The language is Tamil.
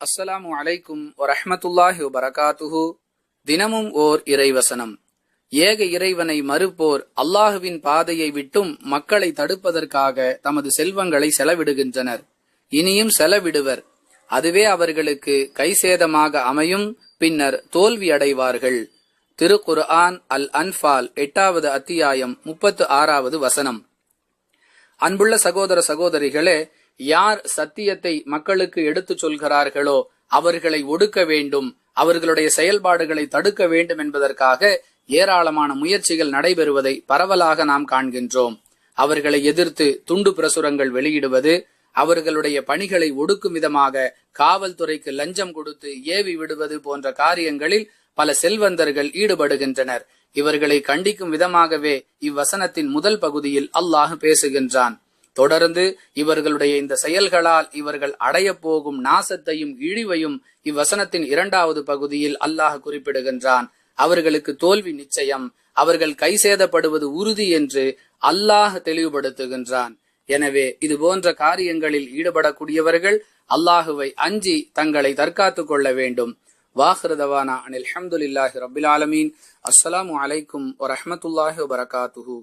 அஸ்ஸலாமு அலைக்கும் வரஹ்மத்துல்லாஹி வரகாத்துஹு தினமும் ஓர் இறைவசனம். ஏக இறைவனை மறுப்போர் அல்லாஹுவின் பாதையை விட்டும் மக்களை தடுப்பதற்காக தமது செல்வங்களை செலவிடுகின்றனர். இனியும் செலவிடுவர். அதுவே அவர்களுக்கு கைசேதமாக அமையும் பின்னர் தோல்வி அடைவார்கள். திருக்குர்ஆன் அல் அன்பால் எட்டாவது அத்தியாயம் முப்பத்து ஆறாவது வசனம். அன்புள்ள சகோதர சகோதரிகளே யார் சத்தியத்தை மக்களுக்கு எடுத்துச் சொல்கிறார்களோ அவர்களை ஒடுக்க வேண்டும் அவர்களுடைய செயல்பாடுகளை தடுக்க வேண்டும் என்பதற்காக ஏராளமான முயற்சிகள் நடைபெறுவதை பரவலாக நாம் காண்கின்றோம். அவர்களை எதிர்த்து துண்டு பிரசுரங்கள் வெளியிடுவது அவர்களுடைய பணிகளை ஒடுக்கும் விதமாக காவல்துறைக்கு லஞ்சம் கொடுத்து ஏவி விடுவது போன்ற காரியங்களில் பல செல்வந்தர்கள் ஈடுபடுகின்றனர். இவர்களை கண்டிக்கும் விதமாகவே இவ்வசனத்தின் முதல் பகுதியில் அல்லாஹ் பேசுகின்றான். தொடர்ந்து இவர்களுடைய இந்த செயல்களால் இவர்கள் அடைய போகும் நாசத்தையும் இழிவையும் இவ்வசனத்தின் இரண்டாவது பகுதியில் அல்லாஹ் குறிப்பிடுகின்றான். அவர்களுக்கு தோல்வி நிச்சயம் அவர்கள் கை சேதப்படுவது உறுதி என்று அல்லாஹ் தெளிவுபடுத்துகின்றான். எனவே இது போன்ற காரியங்களில் ஈடுபடக்கூடியவர்கள் அல்லாஹுவை அஞ்சி தங்களை தற்காத்துக் கொள்ள வேண்டும். வாஹ்ரதவானா அனில் அஹமதுல்லாஹி ரபில் ஆலமீன். அஸ்ஸலாமு அலைக்கும் வரஹமத்துல்லாஹி வரகாத்துஹூ